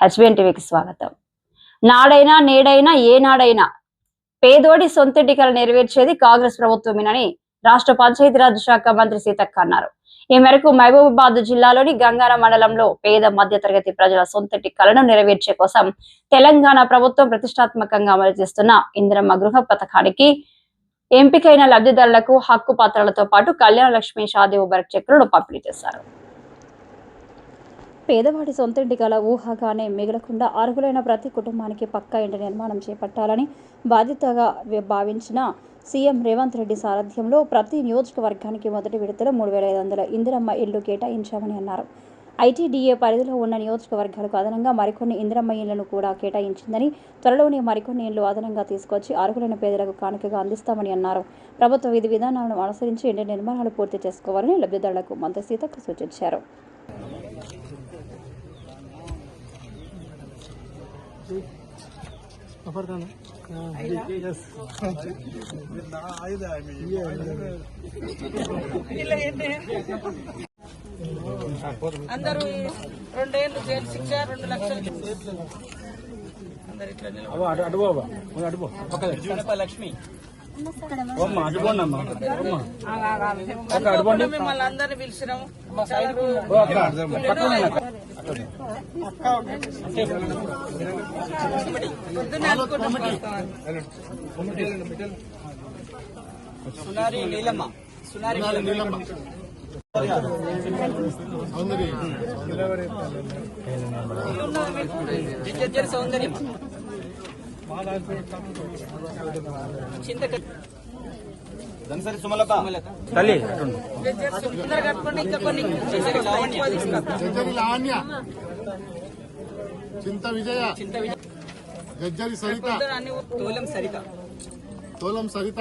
HBN టీవీకి స్వాగతం. నాడైనా నేడైనా ఏనాడైనా పేదోడి సొంతింటి కల నెరవేర్చేది కాంగ్రెస్ ప్రభుత్వమేనని రాష్ట్ర పంచాయతీరాజ్ శాఖ మంత్రి సీతక్క అన్నారు. ఈ మేరకు మహబూబాబాద్ జిల్లాలోని గంగార మండలంలో పేద మధ్యతరగతి ప్రజల సొంతటి కలను నెరవేర్చే కోసం తెలంగాణ ప్రభుత్వం ప్రతిష్టాత్మకంగా అమలు చేస్తున్న ఇందిరమ్మ గృహ పథకానికి ఎంపికైన లబ్ధిదారులకు హక్కు పాత్రలతో పాటు కళ్యాణ లక్ష్మి షాదీ ముబారక్ చెక్కులను పంపిణీ చేశారు. పేదవాడి సొంత ఇంటి గల ఊహగానే మిగలకుండా అర్హులైన ప్రతి కుటుంబానికి పక్కా ఇంటి నిర్మాణం చేపట్టాలని బాధ్యతగా భావించిన సీఎం రేవంత్ రెడ్డి సారథ్యంలో ప్రతి నియోజకవర్గానికి మొదటి విడతలో మూడు వేల ఐదు వందల ఇందిరమ్మ ఇళ్ళు కేటాయించామని అన్నారు. ఐటీడీఏ పరిధిలో ఉన్న నియోజకవర్గాలకు అదనంగా మరికొన్ని ఇందిరమ్మ ఇళ్ళను కూడా కేటాయించిందని త్వరలోనే మరికొన్ని ఇళ్ళు అదనంగా తీసుకొచ్చి అర్హులైన పేదలకు కానుకగా అందిస్తామని అన్నారు. ప్రభుత్వ విధి విధానాలను అనుసరించి ఇంటి నిర్మాణాలు పూర్తి చేసుకోవాలని లబ్ధిదారులకు మంత్రి సీతక్క సూచించారు. అందరూ రెండేళ్ళు జైలు శిక్ష రెండు లక్షలు అందరు ఇట్లా అవ్వ, అటు అటు బాబా అటు పో. పక్కన లక్ష్మి. మిమ్మల్ని అందరిని పిలిచినాము. సునారి నీలమ్మ. సునారి నీలమ్మ. జిజ్జర్ సౌందర్యం చింతక దనసరి సుమలత. తల్లి. లావణ్య. చింత విజయ. చింత విజయ. గజ్జరి తోలం సరిత. తోలం సరిత.